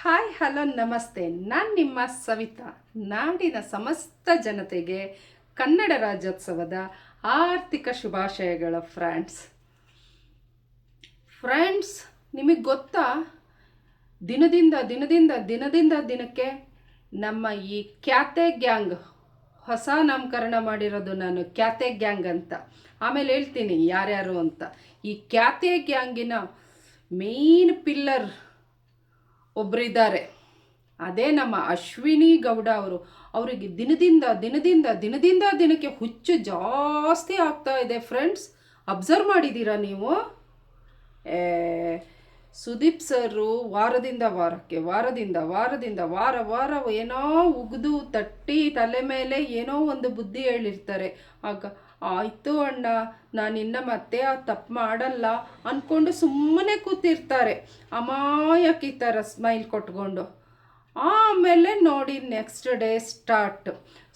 Hi, hello, ನಮಸ್ತೆ. ನಾನು ನಿಮ್ಮ ಸವಿತಾ. ನಾಡಿನ ಸಮಸ್ತ ಜನತೆಗೆ ಕನ್ನಡ ರಾಜ್ಯೋತ್ಸವದ ಆರ್ಥಿಕ ಶುಭಾಶಯಗಳ ಫ್ರೆಂಡ್ಸ್ ಫ್ರೆಂಡ್ಸ್ ನಿಮಗೆ ಗೊತ್ತಾ? ದಿನದಿಂದ ದಿನದಿಂದ ದಿನದಿಂದ ದಿನಕ್ಕೆ ನಮ್ಮ ಈ ಖ್ಯಾತೆ ಗ್ಯಾಂಗ್, ಹೊಸ ನಾಮಕರಣ ಮಾಡಿರೋದು ನಾನು ಖ್ಯಾತೆ ಗ್ಯಾಂಗ್ ಅಂತ. ಆಮೇಲೆ ಹೇಳ್ತೀನಿ ಯಾರ್ಯಾರು ಅಂತ. ಈ ಖ್ಯಾತೆ ಗ್ಯಾಂಗಿನ ಮೇನ್ ಪಿಲ್ಲರ್ ಒಬ್ಬರಿದ್ದಾರೆ ಅದೇ ನಮ್ಮ ಅಶ್ವಿನಿ ಗೌಡ ಅವರು. ಅವರಿಗೆ ದಿನದಿಂದ ದಿನದಿಂದ ದಿನದಿಂದ ದಿನಕ್ಕೆ ಹುಚ್ಚು ಜಾಸ್ತಿ ಆಗ್ತಾ ಇದೆ ಫ್ರೆಂಡ್ಸ್ ಅಬ್ಸರ್ವ್ ಮಾಡಿದ್ದೀರಾ ನೀವು? ಸುದೀಪ್ ಸರು ವಾರದಿಂದ ವಾರಕ್ಕೆ, ವಾರದಿಂದ ವಾರದಿಂದ, ವಾರ ವಾರ ಏನೋ ಉಗಿದು, ತಟ್ಟಿ ತಲೆ ಮೇಲೆ ಏನೋ ಒಂದು ಬುದ್ಧಿ ಹೇಳಿರ್ತಾರೆ. ಆಗ ಆಯಿತು ಅಣ್ಣ, ನಾನು ಇನ್ನ ಮತ್ತೆ ಆ ತಪ್ಪು ಮಾಡಲ್ಲ ಅಂದ್ಕೊಂಡು ಸುಮ್ಮನೆ ಕೂತಿರ್ತಾರೆ. ಅಮಾಯಕಿ ಥರ ಸ್ಮೈಲ್ ಕೊಟ್ಕೊಂಡು. ಆಮೇಲೆ ನೋಡಿ ನೆಕ್ಸ್ಟ್ ಡೇ ಸ್ಟಾರ್ಟ್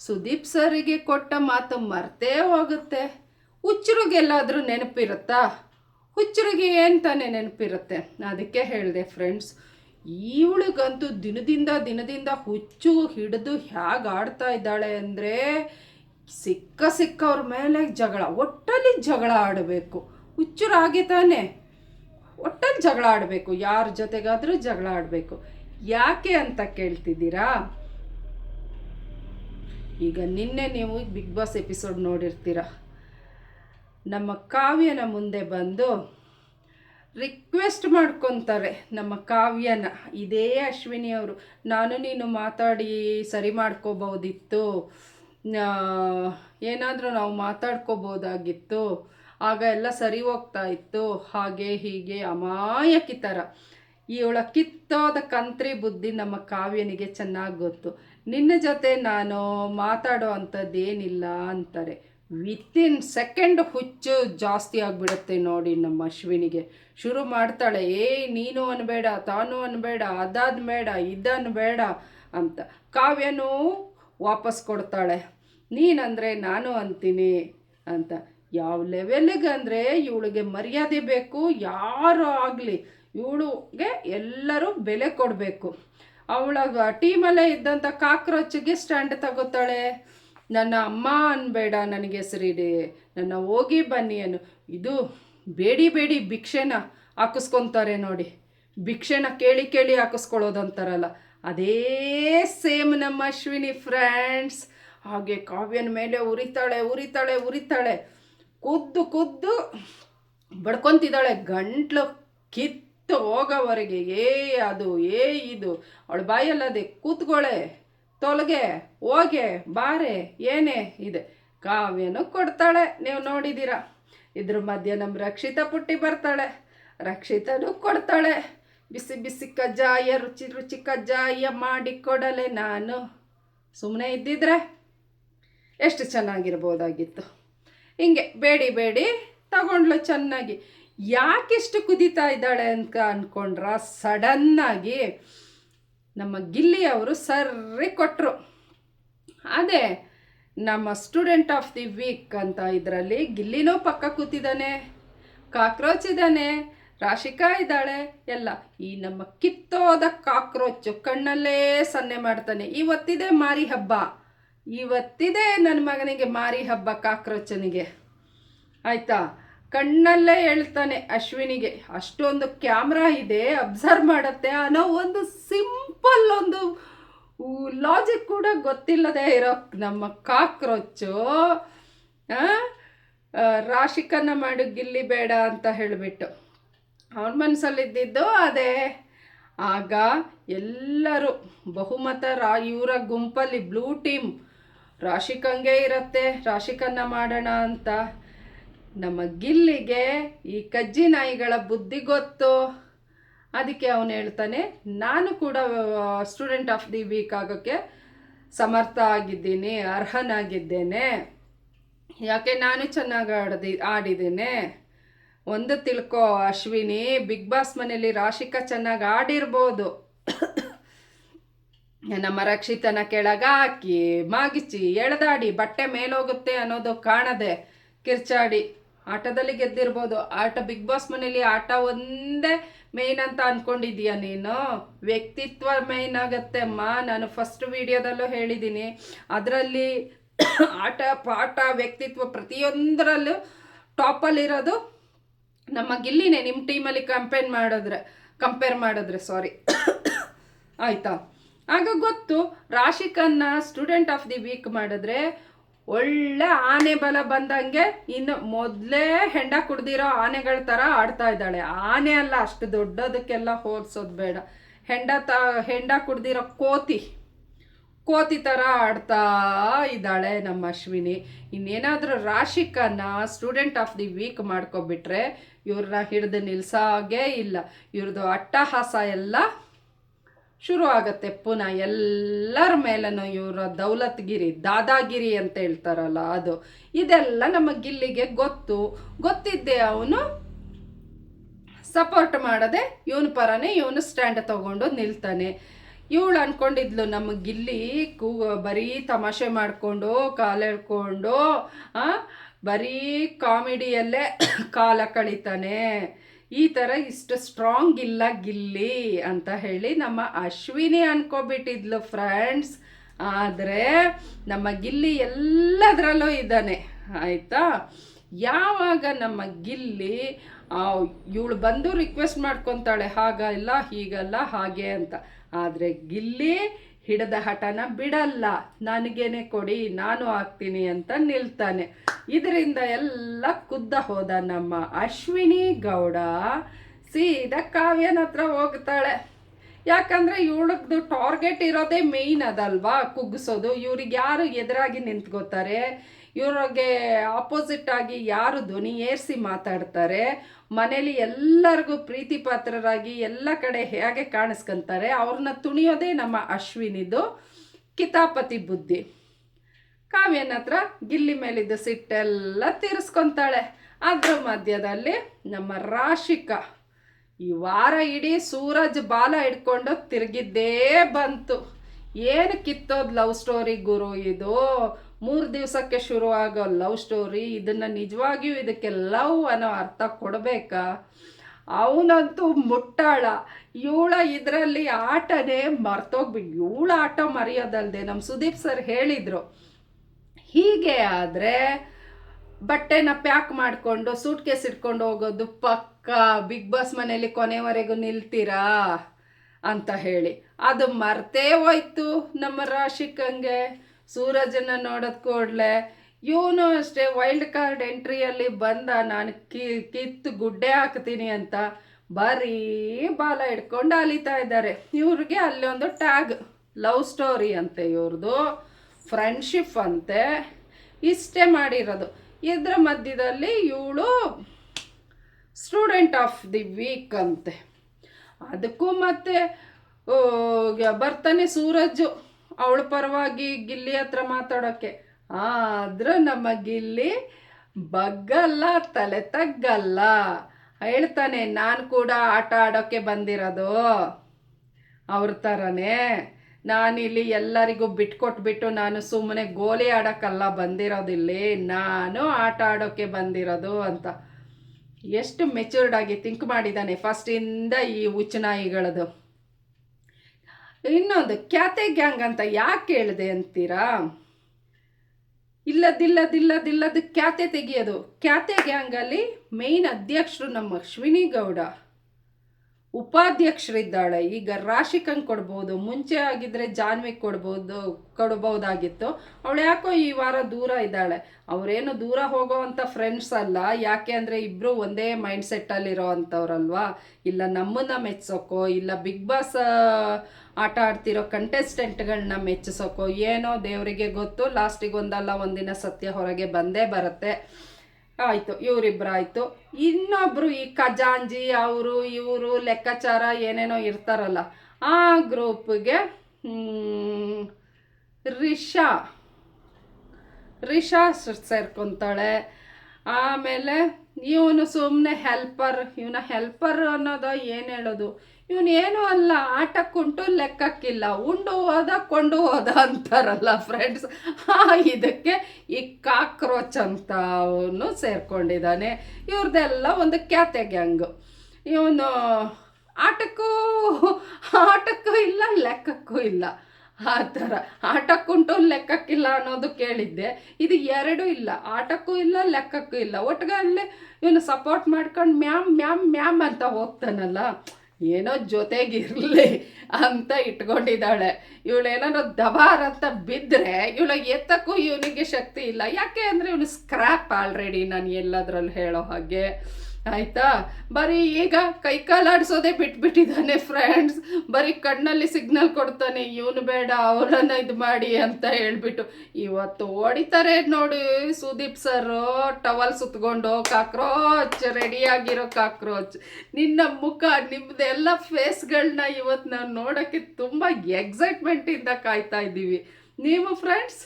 ಸುದೀಪ್ ಸರಿಗೆ ಕೊಟ್ಟ ಮಾತು ಮರ್ತೇ ಹೋಗುತ್ತೆ. ಹುಚ್ಚರಿಗೆಲ್ಲಾದರೂ ನೆನಪಿರುತ್ತಾ? ಹುಚ್ಚರಿಗೆ ಏನು ತಾನೇ ನೆನಪಿರುತ್ತೆ? ಅದಕ್ಕೆ ಹೇಳಿದೆ ಫ್ರೆಂಡ್ಸ್ ಇವಳಿಗಂತೂ ದಿನದಿಂದ ದಿನದಿಂದ ಹುಚ್ಚು ಹಿಡಿದು ಹೇಗೆ ಆಡ್ತಾ ಇದ್ದಾಳೆ ಅಂದರೆ ಸಿಕ್ಕ ಸಿಕ್ಕವ್ರ ಮೇಲೆ ಜಗಳ, ಒಟ್ಟಲ್ಲಿ ಜಗಳ ಆಡಬೇಕು. ಹುಚ್ಚುರಾಗಿ ತಾನೆ. ಒಟ್ಟಲ್ಲಿ ಜಗಳ ಆಡಬೇಕು. ಯಾರ ಜೊತೆಗಾದರೂ ಜಗಳ ಆಡಬೇಕು. ಯಾಕೆ ಅಂತ ಕೇಳ್ತಿದ್ದೀರಾ? ಈಗ ನಿನ್ನೆ ನೀವು ಬಿಗ್ ಬಾಸ್ ಎಪಿಸೋಡ್ ನೋಡಿರ್ತೀರ. ನಮ್ಮ ಕಾವ್ಯನ ಮುಂದೆ ಬಂದು ರಿಕ್ವೆಸ್ಟ್ ಮಾಡ್ಕೊತಾರೆ ನಮ್ಮ ಕಾವ್ಯನ. ಇದೇ ಅಶ್ವಿನಿ ಅವರು ನಾನು ನೀನು ಮಾತಾಡಿ ಸರಿ ಮಾಡ್ಕೋಬೋದಿತ್ತು ಏನಾದರೂ ನಾವು ಮಾತಾಡ್ಕೋಬೋದಾಗಿತ್ತು. ಆಗ ಎಲ್ಲ ಸರಿ ಹೋಗ್ತಾ ಇತ್ತು. ಹಾಗೆ, ಹೀಗೆ, ಅಮಾಯಕಿ ಥರ ಇವಳ ಕಿತ್ತೋದ ಕಂತ್ರಿ ಬುದ್ಧಿ ನಮ್ಮ ಕಾವ್ಯನಿಗೆ ಚೆನ್ನಾಗಿ ಗೊತ್ತು. ನಿನ್ನ ಜೊತೆ ನಾನು ಮಾತಾಡೋ ಅಂಥದ್ದು ಏನಿಲ್ಲ ಅಂತಾರೆ. ವಿತಿನ್ ಸೆಕೆಂಡ್ ಹುಚ್ಚು ಜಾಸ್ತಿ ಆಗಿಬಿಡುತ್ತೆ ನೋಡಿ ನಮ್ಮ ಅಶ್ವಿನಿಗೆ. ಶುರು ಮಾಡ್ತಾಳೆ ಏಯ್ ನೀನು ಅನ್ಬೇಡ, ತಾನು ಅನ್ಬೇಡ, ಅದಾದ್ಮೇಡ ಬೇಡ ಅಂತ. ಕಾವ್ಯನೂ ವಾಪಸ್ ಕೊಡ್ತಾಳೆ. ನೀನಂದರೆ ನಾನು ಅಂತೀನಿ ಅಂತ. ಯಾವ ಲೆವೆಲ್ಗೆ ಅಂದರೆ ಇವಳಿಗೆ ಮರ್ಯಾದೆ ಬೇಕು, ಯಾರು ಆಗಲಿ, ಇವಳಿಗೆ ಎಲ್ಲರೂ ಬೆಲೆ ಕೊಡಬೇಕು. ಅವಳ ಟೀಮಲ್ಲೇ ಇದ್ದಂಥ ಕಾಕ್ರೋಚ್ಗೆ ಸ್ಟ್ಯಾಂಡ್ ತಗೋತಾಳೆ. ನನ್ನ ಅಮ್ಮ ಅನ್ಬೇಡ ನನಗೆ ಹೆಸರಿಡಿ, ನನ್ನ ಹೋಗಿ ಬನ್ನಿ ಅನ್ನು. ಇದು ಬೇಡಿ ಬೇಡಿ ಭಿಕ್ಷೆನ ಹಾಕಿಸ್ಕೊತಾರೆ ನೋಡಿ. ಭಿಕ್ಷೆನ ಕೇಳಿ ಕೇಳಿ ಹಾಕಿಸ್ಕೊಳ್ಳೋದು ಅಂತಾರಲ್ಲ. ಅದೇ ಸೇಮ್ ನಮ್ಮ ಅಶ್ವಿನಿ ಫ್ರೆಂಡ್ಸ್ ಹಾಗೆ ಕಾವ್ಯನ ಮೇಲೆ ಉರಿತಾಳೆ ಉರಿತಾಳೆ ಉರಿತಾಳೆ. ಕುದ್ದು ಕುದ್ದು ಬಡ್ಕೊತಿದ್ದಾಳೆ. ಗಂಟ್ಲು ಕಿತ್ತು ಹೋಗೋವರೆಗೆ, ಏ ಅದು, ಏ ಇದು. ಅವಳ ಬಾಯಲ್ಲದೆ ಕೂತ್ಕೊಳ್ಳೆ ತೊಲಗೆ, ಹೋಗೆ, ಬಾರೆ, ಏನೇ ಇದೆ. ಕಾವ್ಯನು ಕೊಡ್ತಾಳೆ. ನೀವು ನೋಡಿದ್ದೀರ? ಇದ್ರ ಮಧ್ಯೆ ನಮ್ಮ ರಕ್ಷಿತ ಪುಟ್ಟಿ ಬರ್ತಾಳೆ. ರಕ್ಷಿತನು ಕೊಡ್ತಾಳೆ. ಬಿಸಿ ಬಿಸಿ ಕಜ್ಜಾಯ, ರುಚಿ ರುಚಿ ಕಜ್ಜಾಯ ಮಾಡಿ ಕೊಡಲೆ ನಾನು. ಸುಮ್ಮನೆ ಇದ್ದಿದ್ರೆ ಎಷ್ಟು ಚೆನ್ನಾಗಿರ್ಬೋದಾಗಿತ್ತು. ಹಿಂಗೆ ಬೇಡಿ ಬೇಡಿ, ತಗೊಂಡ್ಲು ಚೆನ್ನಾಗಿ. ಯಾಕೆಷ್ಟು ಕುದೀತಾ ಇದ್ದಾಳೆ ಅಂತ ಅಂದ್ಕೊಂಡ್ರ ಸಡನ್ನಾಗಿ ನಮ್ಮ ಗಿಲ್ಲಿ ಅವರು ಸರ್ರಿ ಕೊಟ್ಟರು ಅದೇ ನಮ್ಮ ಸ್ಟೂಡೆಂಟ್ ಆಫ್ ದಿ ವೀಕ್ ಅಂತ ಇದರಲ್ಲಿ ಗಿಲ್ಲಿನೂ ಪಕ್ಕ ಕೂತಿದ್ದಾನೆ, ಕಾಕ್ರೋಚ್ ಇದ್ದಾನೆ, ರಾಶಿಕಾ ಇದ್ದಾಳೆ, ಎಲ್ಲ. ಈ ನಮ್ಮ ಕಿತ್ತೋದ ಕಾಕ್ರೋಚ್ ಕಣ್ಣಲ್ಲೇ ಸನ್ನೆ ಮಾಡ್ತಾನೆ. ಇವತ್ತಿದೆ ಮಾರಿ ಹಬ್ಬ. ಇವತ್ತಿದೆ ನನ್ನ ಮಗನಿಗೆ ಮಾರಿ ಹಬ್ಬ ಕಾಕ್ರೋಚನಿಗೆ. ಆಯ್ತಾ? ಕಣ್ಣಲ್ಲೇ ಹೇಳ್ತಾನೆ ಅಶ್ವಿನಿಗೆ, ಅಷ್ಟೊಂದು ಕ್ಯಾಮ್ರಾ ಇದೆ, ಅಬ್ಸರ್ವ್ ಮಾಡುತ್ತೆ ಅನ್ನೋ ಒಂದು ಸಿಂಪಲ್ ಒಂದು ಲಾಜಿಕ್ ಕೂಡ ಗೊತ್ತಿಲ್ಲದೆ ಇರೋ ನಮ್ಮ ಕಾಕ್ರೋಚು. ರಾಶಿಕನ್ನ ಮಾಡು ಗಿಲ್ಲಿ ಬೇಡ ಅಂತ ಹೇಳಿಬಿಟ್ಟು. ಅವನ ಮನಸ್ಸಲ್ಲಿದ್ದಿದ್ದು ಅದೇ. ಆಗ ಎಲ್ಲರೂ ಬಹುಮತ ರಾ, ಇವರ ಗುಂಪಲ್ಲಿ ಬ್ಲೂ ಟೀಮ್ ರಾಶಿಕಂಗೆ ಇರುತ್ತೆ ರಾಶಿಕನ್ನ ಮಾಡೋಣ ಅಂತ. ನಮ್ಮ ಗಿಲ್ಲಿಗೆ ಈ ಕಜ್ಜಿ ನಾಯಿಗಳ ಬುದ್ಧಿ ಗೊತ್ತು. ಅದಕ್ಕೆ ಅವನು ಹೇಳ್ತಾನೆ, ನಾನು ಕೂಡ ಸ್ಟೂಡೆಂಟ್ ಆಫ್ ದಿ ವೀಕ್ ಆಗೋಕ್ಕೆ ಸಮರ್ಥ ಆಗಿದ್ದೀನಿ, ಅರ್ಹನಾಗಿದ್ದೇನೆ. ಯಾಕೆ ನಾನು ಚೆನ್ನಾಗಿ ಆಡ್ದಿ, ಆಡಿದ್ದೇನೆ. ಒಂದು ತಿಳ್ಕೊ ಅಶ್ವಿನಿ, ಬಿಗ್ ಬಾಸ್ ಮನೇಲಿ ರಾಶಿಕ ಚೆನ್ನಾಗಿ ಆಡಿರ್ಬೋದು. ನಮ್ಮ ರಕ್ಷಿತನ ಕೆಳಗೆ ಹಾಕಿ ಮಾಗಿಚಿ ಎಳೆದಾಡಿ, ಬಟ್ಟೆ ಮೇಲೋಗುತ್ತೆ ಅನ್ನೋದು ಕಾಣದೆ ಕಿರ್ಚಾಡಿ. ಆಟದಲ್ಲಿ ಗೆದ್ದಿರ್ಬೋದು. ಆಟ ಬಿಗ್ ಬಾಸ್ ಮನೇಲಿ ಆಟ ಒಂದೇ ಮೇಯ್ನ್ ಅಂತ ಅನ್ಕೊಂಡಿದೀಯ ನೀನು? ವ್ಯಕ್ತಿತ್ವ ಮೇಯ್ನ್ ಆಗತ್ತೆ ಅಮ್ಮ. ನಾನು ಫಸ್ಟ್ ವಿಡಿಯೋದಲ್ಲೂ ಹೇಳಿದ್ದೀನಿ. ಅದರಲ್ಲಿ ಆಟ, ಪಾಠ, ವ್ಯಕ್ತಿತ್ವ ಪ್ರತಿಯೊಂದರಲ್ಲೂ ಟಾಪಲ್ಲಿರೋದು ನಮ್ಮ ಗಿಲ್ಲಿನೇ. ನಿಮ್ಮ ಟೀಮಲ್ಲಿ ಕಂಪೇರ್ ಮಾಡಿದ್ರೆ ಕಂಪೇರ್ ಮಾಡಿದ್ರೆ ಸಾರಿ ಆಯಿತಾ? ಆಗ ಗೊತ್ತು, ರಾಶಿಕನ್ನ ಸ್ಟೂಡೆಂಟ್ ಆಫ್ ದಿ ವೀಕ್ ಮಾಡಿದ್ರೆ ಒಳ್ಳೆ ಆನೆ ಬಲ ಬಂದಂಗೆ ಇನ್ನು ಮೊದಲೇ ಹೆಂಡ ಕುಡ್ದಿರೋ ಆನೆಗಳ ಥರ ಆಡ್ತಾ ಇದ್ದಾಳೆ. ಆನೆ ಅಲ್ಲ, ಅಷ್ಟು ದೊಡ್ಡದಕ್ಕೆಲ್ಲ ಹೋಲ್ಸೋದು ಬೇಡ. ಹೆಂಡ ತ, ಹೆಂಡ ಕುಡ್ದಿರೋ ಕೋತಿ ಕೋತಿ ಥರ ಆಡ್ತಾ ಇದ್ದಾಳೆ ನಮ್ಮ ಅಶ್ವಿನಿ. ಇನ್ನೇನಾದರೂ ರಾಶಿಕನ್ನ ಸ್ಟೂಡೆಂಟ್ ಆಫ್ ದಿ ವೀಕ್ ಮಾಡ್ಕೊಬಿಟ್ರೆ ಇವ್ರನ್ನ ಹಿಡಿದು ನಿಲ್ಸಾಗೇ ಇಲ್ಲ. ಇವ್ರದ್ದು ಅಟ್ಟಹಾಸ ಎಲ್ಲ ಶುರು ಆಗತ್ತೆ ಪುನಃ ಎಲ್ಲರ ಮೇಲೂ ಇವರ ದೌಲತ್ಗಿರಿ, ದಾದಾಗಿರಿ ಅಂತ ಹೇಳ್ತಾರಲ್ಲ ಅದು. ಇದೆಲ್ಲ ನಮ್ಮ ಗಿಲ್ಲಿಗೆ ಗೊತ್ತು. ಗೊತ್ತಿದ್ದೆ ಅವನು ಸಪೋರ್ಟ್ ಮಾಡದೆ ಇವನ ಪರನೇ ಇವನು ಸ್ಟ್ಯಾಂಡ್ ತಗೊಂಡು ನಿಲ್ತಾನೆ. ಇವಳು ಅನ್ಕೊಂಡಿದ್ಲು ನಮ್ಮ ಗಿಲ್ಲಿ ಕೂ, ಬರೀ ತಮಾಷೆ ಮಾಡಿಕೊಂಡು ಕಾಲೆಳ್ಕೊಂಡು ಬರೀ ಕಾಮಿಡಿಯಲ್ಲೇ ಕಾಲ ಕಳೀತಾನೆ. ಈ ಥರ ಇಷ್ಟು ಸ್ಟ್ರಾಂಗ್ ಇಲ್ಲ ಗಿಲ್ಲಿ ಅಂತ ಹೇಳಿ ನಮ್ಮ ಅಶ್ವಿನಿ ಅನ್ಕೋಬಿಟ್ಟಿದ್ಲು ಫ್ರೆಂಡ್ಸ್ ಆದರೆ ನಮ್ಮ ಗಿಲ್ಲಿ ಎಲ್ಲದರಲ್ಲೂ ಇದ್ದಾನೆ, ಆಯಿತಾ? ಯಾವಾಗ ನಮ್ಮ ಗಿಲ್ಲಿ ಇವಳು ಬಂದು ರಿಕ್ವೆಸ್ಟ್ ಮಾಡ್ಕೊತಾಳೆ, ಹಾಗಲ್ಲ, ಹೀಗಲ್ಲ, ಹಾಗೆ ಅಂತ. ಆದರೆ ಗಿಲ್ಲಿ ಹಿಡಿದ ಹಠನ ಬಿಡಲ್ಲ. ನನಗೇನೆ ಕೊಡಿ, ನಾನು ಆಗ್ತೀನಿ ಅಂತ ನಿಲ್ತಾನೆ. ಇದರಿಂದ ಎಲ್ಲ ಕುದ್ದ ಹೋದ ನಮ್ಮ ಅಶ್ವಿನಿ ಗೌಡ ಸೀದಾ ಕಾವ್ಯನ ಹತ್ರ ಹೋಗ್ತಾಳೆ. ಯಾಕಂದ್ರೆ ಇವಳದ್ದು ಟಾರ್ಗೆಟ್ ಇರೋದೇ ಮೇಯ್ನ್ ಅದಲ್ವಾ? ಕುಗ್ಗಿಸೋದು ಇವ್ರಿಗೆ ಯಾರು ಎದುರಾಗಿ ನಿಂತ್ಕೋತಾರೆ? ಇವ್ರಿಗೆ ಆಪೋಸಿಟ್ ಆಗಿ ಯಾರು ಧ್ವನಿ ಏರಿಸಿ ಮಾತಾಡ್ತಾರೆ, ಮನೇಲಿ ಎಲ್ಲರಿಗೂ ಪ್ರೀತಿ ಪಾತ್ರರಾಗಿ ಎಲ್ಲ ಕಡೆ ಹೇಗೆ ಕಾಣಿಸ್ಕೊಂತಾರೆ, ಅವ್ರನ್ನ ತುಣಿಯೋದೇ ನಮ್ಮ ಅಶ್ವಿನಿದು ಕಿತಾಪತಿ ಬುದ್ಧಿ. ಕಾವ್ಯನ ಹತ್ರ ಗಿಲ್ಲಿ ಮೇಲಿದ್ದ ಸಿಟ್ಟೆಲ್ಲ ತೀರಿಸ್ಕೊತಾಳೆ. ಅದ್ರ ಮಧ್ಯದಲ್ಲಿ ನಮ್ಮ ರಾಶಿಕ ಈ ವಾರ ಇಡೀ ಸೂರಜ್ ಬಾಲ ಹಿಡ್ಕೊಂಡು ತಿರುಗಿದ್ದೇ ಬಂತು. ಏನು ಕಿತ್ತೋದು ಲವ್ ಸ್ಟೋರಿ ಗುರು ಇದು? ಮೂರು ದಿವಸಕ್ಕೆ ಶುರುವಾಗೋ ಲವ್ ಸ್ಟೋರಿ, ಇದನ್ನು ನಿಜವಾಗಿಯೂ ಇದಕ್ಕೆ ಲವ್ ಅನ್ನೋ ಅರ್ಥ ಕೊಡಬೇಕಾ? ಅವನಂತೂ ಮುಟ್ಟಾಳ. ಇವಳ ಇದರಲ್ಲಿ ಆಟನೇ ಮರ್ತೋಗ್ಬಿಟ್ಟು ಇವಳ ಆಟ ಮರೆಯೋದಲ್ದೆ. ನಮ್ಮ ಸುದೀಪ್ ಸರ್ ಹೇಳಿದರು, ಹೀಗೆ ಆದರೆ ಬಟ್ಟೆನ ಪ್ಯಾಕ್ ಮಾಡಿಕೊಂಡು ಸೂಟ್ ಕೇಸ್ ಇಟ್ಕೊಂಡು ಹೋಗೋದು ಪಕ್ಕ, ಬಿಗ್ ಬಾಸ್ ಮನೇಲಿ ಕೊನೆವರೆಗೂ ನಿಲ್ತೀರಾ? ಅಂತ ಹೇಳಿ. ಅದು ಮರ್ತೇ ಹೋಯ್ತು ನಮ್ಮ ರಾಶಿಕಂಗೆ. ಸೂರಜನ ನೋಡೋದ್ ಕೂಡಲೇ ಇವನು ಅಷ್ಟೇ ವೈಲ್ಡ್ ಕಾರ್ಡ್ ಎಂಟ್ರಿಯಲ್ಲಿ ಬಂದ ನಾನು ಕಿ, ಕಿತ್ತು ಗುಡ್ಡೆ ಹಾಕ್ತೀನಿ ಅಂತ ಬರೀ ಬಾಲ ಹಿಡ್ಕೊಂಡು ಅಲಿತಾ ಇದ್ದಾರೆ. ಇವ್ರಿಗೆ ಅಲ್ಲೊಂದು ಟ್ಯಾಗ್, ಲವ್ ಸ್ಟೋರಿ ಅಂತೆ ಇವ್ರದ್ದು ಫ್ರೆಂಡ್ಶಿಪ್ ಅಂತೆ, ಇಷ್ಟೇ ಮಾಡಿರೋದು. ಇದ್ರ ಮಧ್ಯದಲ್ಲಿ ಇವಳು ಸ್ಟೂಡೆಂಟ್ ಆಫ್ ದಿ ವೀಕ್ ಅಂತೆ. ಅದಕ್ಕೂ ಮತ್ತೆ ಬರ್ತಾನೆ ಸೂರಜು ಅವಳ ಪರವಾಗಿ ಗಿಲ್ಲಿ ಹತ್ರ ಮಾತಾಡೋಕ್ಕೆ ಆದರೂ ನಮ್ಮ ಗಿಲ್ಲಿ ಬಗ್ಗಲ್ಲ, ತಲೆ ತಗ್ಗಲ್ಲ. ಹೇಳ್ತಾನೆ, ನಾನು ಕೂಡ ಆಟ ಆಡೋಕ್ಕೆ ಬಂದಿರೋದು. ಅವ್ರ ಥರನೇ ನಾನಿಲ್ಲಿ ಎಲ್ಲರಿಗೂ ಬಿಟ್ಕೊಟ್ಬಿಟ್ಟು ನಾನು ಸುಮ್ಮನೆ ಗೋಲಿ ಆಡೋಕ್ಕಲ್ಲ ಬಂದಿರೋದಿಲ್ಲಿ. ನಾನು ಆಟ ಆಡೋಕ್ಕೆ ಬಂದಿರೋದು ಅಂತ. ಎಷ್ಟು ಮೆಚೂರ್ಡ್ ಆಗಿ ಥಿಂಕ್ ಮಾಡಿದ್ದಾನೆ ಫಸ್ಟಿಂದ ಈ ಹುಚ್ಚನಾಯಿಗಳದು ಇನ್ನೊಂದು ಕ್ಯಾತೆ ಗ್ಯಾಂಗ್ ಅಂತ ಯಾಕೆ ಹೇಳಿದೆ ಅಂತೀರಾ? ಇಲ್ಲದಿಲ್ಲದಿಲ್ಲದಿಲ್ಲದ ಖ್ಯಾತೆ ತೆಗೆಯೋದು. ಖ್ಯಾತೆ ಗ್ಯಾಂಗಲ್ಲಿ ಮೇನ್ ಅಧ್ಯಕ್ಷರು ನಮ್ಮ ಅಶ್ವಿನಿ ಗೌಡ ಉಪಾಧ್ಯಕ್ಷರಿದ್ದಾಳೆ. ಈಗ ರಾಶಿಕಂಗ್ ಕೊಡ್ಬೋದು, ಮುಂಚೆ ಆಗಿದ್ರೆ ಜಾನ್ವಿ ಕೊಡ್ಬೋದು, ಕೊಡ್ಬೋದಾಗಿತ್ತು. ಅವಳು ಯಾಕೋ ಈ ವಾರ ದೂರ ಇದ್ದಾಳೆ. ಅವರೇನು ದೂರ ಹೋಗೋವಂಥ ಫ್ರೆಂಡ್ಸ್ ಅಲ್ಲ. ಯಾಕೆ ಅಂದರೆ ಇಬ್ಬರು ಒಂದೇ ಮೈಂಡ್ ಸೆಟ್ಟಲ್ಲಿರೋ ಅಂಥವ್ರಲ್ವಾ ಇಲ್ಲ ನಮ್ಮನ್ನ ಮೆಚ್ಚಿಸೋಕೋ ಇಲ್ಲ ಬಿಗ್ ಬಾಸ್ ಆಟ ಆಡ್ತಿರೋ ಕಂಟೆಸ್ಟೆಂಟ್ಗಳನ್ನ ಮೆಚ್ಚಿಸೋಕೋ, ಏನೋ ದೇವರಿಗೆ ಗೊತ್ತು ಲಾಸ್ಟಿಗೆ ಒಂದಲ್ಲ ಒಂದಿನ ಸತ್ಯ ಹೊರಗೆ ಬಂದೇ ಬರುತ್ತೆ. ಆಯಿತು ಇವರಿಬ್ಬರಾಯಿತು ಇನ್ನೊಬ್ಬರು ಈ ಖಜಾಂಜಿ, ಅವರು ಇವರು ಲೆಕ್ಕಾಚಾರ ಏನೇನೋ ಇರ್ತಾರಲ್ಲ, ಆ ಗ್ರೂಪ್ಗೆ ರಿಷಾ. ರಿಷಾ ಸೇರ್ಕೊತಾಳೆ. ಆಮೇಲೆ ಇವನು ಸುಮ್ಮನೆ ಹೆಲ್ಪರ್ ಇವನ ಹೆಲ್ಪರ್ ಅನ್ನೋದು ಏನು ಹೇಳೋದು? ಇವನೇನು ಅಲ್ಲ, ಆಟಕ್ಕುಂಟು ಲೆಕ್ಕಕ್ಕಿಲ್ಲ. ಉಂಡು ಹೋದ, ಕೊಂಡು ಹೋದ ಅಂತಾರಲ್ಲ ಫ್ರೆಂಡ್ಸ್ ಇದಕ್ಕೆ ಈ ಕಾಕ್ರೋಚ್ ಅಂತ ಅವನು ಸೇರ್ಕೊಂಡಿದ್ದಾನೆ. ಇವ್ರದ್ದೆಲ್ಲ ಒಂದು ಖ್ಯಾತೆ ಗ್ಯಾಂಗ್ ಇವನು ಆಟಕ್ಕೂ ಆಟಕ್ಕೂ ಇಲ್ಲ, ಲೆಕ್ಕಕ್ಕೂ ಇಲ್ಲ. ಆ ಥರ. ಆಟಕ್ಕುಂಟು ಲೆಕ್ಕಕ್ಕಿಲ್ಲ ಅನ್ನೋದು ಕೇಳಿದ್ದೆ. ಇದು ಎರಡೂ ಇಲ್ಲ. ಆಟಕ್ಕೂ ಇಲ್ಲ, ಲೆಕ್ಕಕ್ಕೂ ಇಲ್ಲ. ಒಟ್ಟಿಗಲ್ಲೇ ಇವನು ಸಪೋರ್ಟ್ ಮಾಡ್ಕೊಂಡು ಮ್ಯಾಮ್ ಮ್ಯಾಮ್ ಮ್ಯಾಮ್ ಅಂತ ಹೋಗ್ತಾನಲ್ಲ. ಏನೋ ಜೊತೆಗಿರಲಿ ಅಂತ ಇಟ್ಕೊಂಡಿದ್ದಾಳೆ. ಇವಳೇನಾದ್ರು ದಬಾರ್ ಅಂತ ಬಿದ್ದರೆ ಇವಳು ಎತ್ತಕ್ಕೂ ಇವನಿಗೆ ಶಕ್ತಿ ಇಲ್ಲ. ಯಾಕೆ ಅಂದರೆ ಇವನು ಸ್ಕ್ರ್ಯಾಪ್ ಆಲ್ರೆಡಿ ನಾನು ಎಲ್ಲದ್ರಲ್ಲಿ ಹೇಳೋ ಹಾಗೆ. ಆಯ್ತಾ? ಬರೀ ಈಗ ಕೈ ಬಿಟ್ ಬಿಟ್ಬಿಟ್ಟಿದ್ದಾನೆ ಫ್ರೆಂಡ್ಸ್ ಬರೀ ಕಣ್ಣಲ್ಲಿ ಸಿಗ್ನಲ್ ಕೊಡ್ತಾನೆ, ಇವನು ಬೇಡ ಅವರನ್ನು ಇದು ಮಾಡಿ ಅಂತ ಹೇಳ್ಬಿಟ್ಟು. ಇವತ್ತು ಹೊಡಿತಾರೆ ನೋಡಿ ಸುದೀಪ್ ಸರ್ ಟವಲ್ ಸುತ್ಕೊಂಡು ಕಾಕ್ರೋಚ್ ರೆಡಿಯಾಗಿರೋ ಕಾಕ್ರೋಚ್ ನಿನ್ನ ಮುಖ ನಿಮ್ಮದೆಲ್ಲ ಫೇಸ್ಗಳನ್ನ ಇವತ್ತು ನಾವು ನೋಡೋಕ್ಕೆ ತುಂಬ ಎಕ್ಸೈಟ್ಮೆಂಟಿಂದ ಕಾಯ್ತಾ ಇದ್ದೀವಿ. ನೀವು ಫ್ರೆಂಡ್ಸ್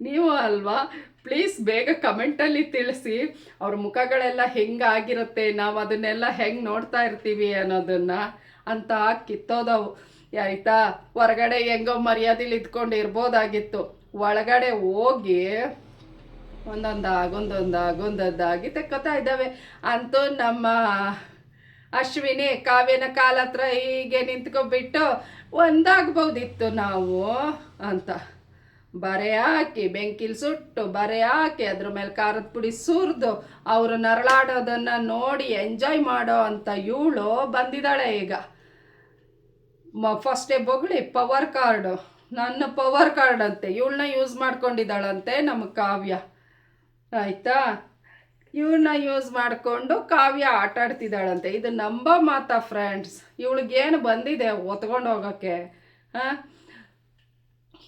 ನೀವು ಅಲ್ವಾ? ಪ್ಲೀಸ್ ಬೇಗ ಕಮೆಂಟಲ್ಲಿ ತಿಳಿಸಿ. ಅವ್ರ ಮುಖಗಳೆಲ್ಲ ಹೆಂಗಾಗಿರುತ್ತೆ? ನಾವು ಅದನ್ನೆಲ್ಲ ಹೆಂಗೆ ನೋಡ್ತಾ ಇರ್ತೀವಿ ಅನ್ನೋದನ್ನು ಅಂತ ಕಿತ್ತೋದವು. ಆಯ್ತಾ? ಹೊರಗಡೆ ಹೆಂಗೋ ಮರ್ಯಾದೆಲಿ ಇದ್ಕೊಂಡು ಇರ್ಬೋದಾಗಿತ್ತು ಒಳಗಡೆ ಹೋಗಿ ಒಂದೊಂದು ಆಗೊಂದೊಂದು ಆಗೊಂದೊಂದಾಗಿ ತೆಕ್ಕೋತಾ ಇದ್ದಾವೆ. ಅಂತೂ ನಮ್ಮ ಅಶ್ವಿನಿ ಕಾವ್ಯನ ಕಾಲ ಹತ್ರ ಹೀಗೆ ನಿಂತ್ಕೊಬಿಟ್ಟು ಒಂದಾಗ್ಬೋದಿತ್ತು ನಾವು? ಅಂತ. ಬರೆ ಹಾಕಿ ಬೆಂಕಿಲಿ ಸುಟ್ಟು ಬರೆ ಹಾಕಿ ಅದ್ರ ಮೇಲೆ ಖಾರದ ಪುಡಿ ಸುರಿದು, ಅವರು ನರಳಾಡೋದನ್ನು ನೋಡಿ ಎಂಜಾಯ್ ಮಾಡೋ ಅಂತ ಇವಳು ಬಂದಿದ್ದಾಳೆ ಈಗ. ಮ ಫಸ್ಟೇ ಬೊಗಳಿ ಪವರ್ ಕಾರ್ಡು ನನ್ನ ಪವರ್ ಕಾರ್ಡ್ ಅಂತೆ. ಇವಳನ್ನ ಯೂಸ್ ಮಾಡ್ಕೊಂಡಿದ್ದಾಳಂತೆ ನಮ್ಮ ಕಾವ್ಯ. ಆಯಿತಾ? ಇವಳನ್ನ ಯೂಸ್ ಮಾಡಿಕೊಂಡು ಕಾವ್ಯ ಆಟ ಆಡ್ತಿದ್ದಾಳಂತೆ. ಇದು ನಂಬ ಮಾತಾ ಫ್ರೆಂಡ್ಸ್ ಇವಳಿಗೇನು ಬಂದಿದೆ ಒತ್ಕೊಂಡು ಹೋಗೋಕ್ಕೆ, ಹಾಂ?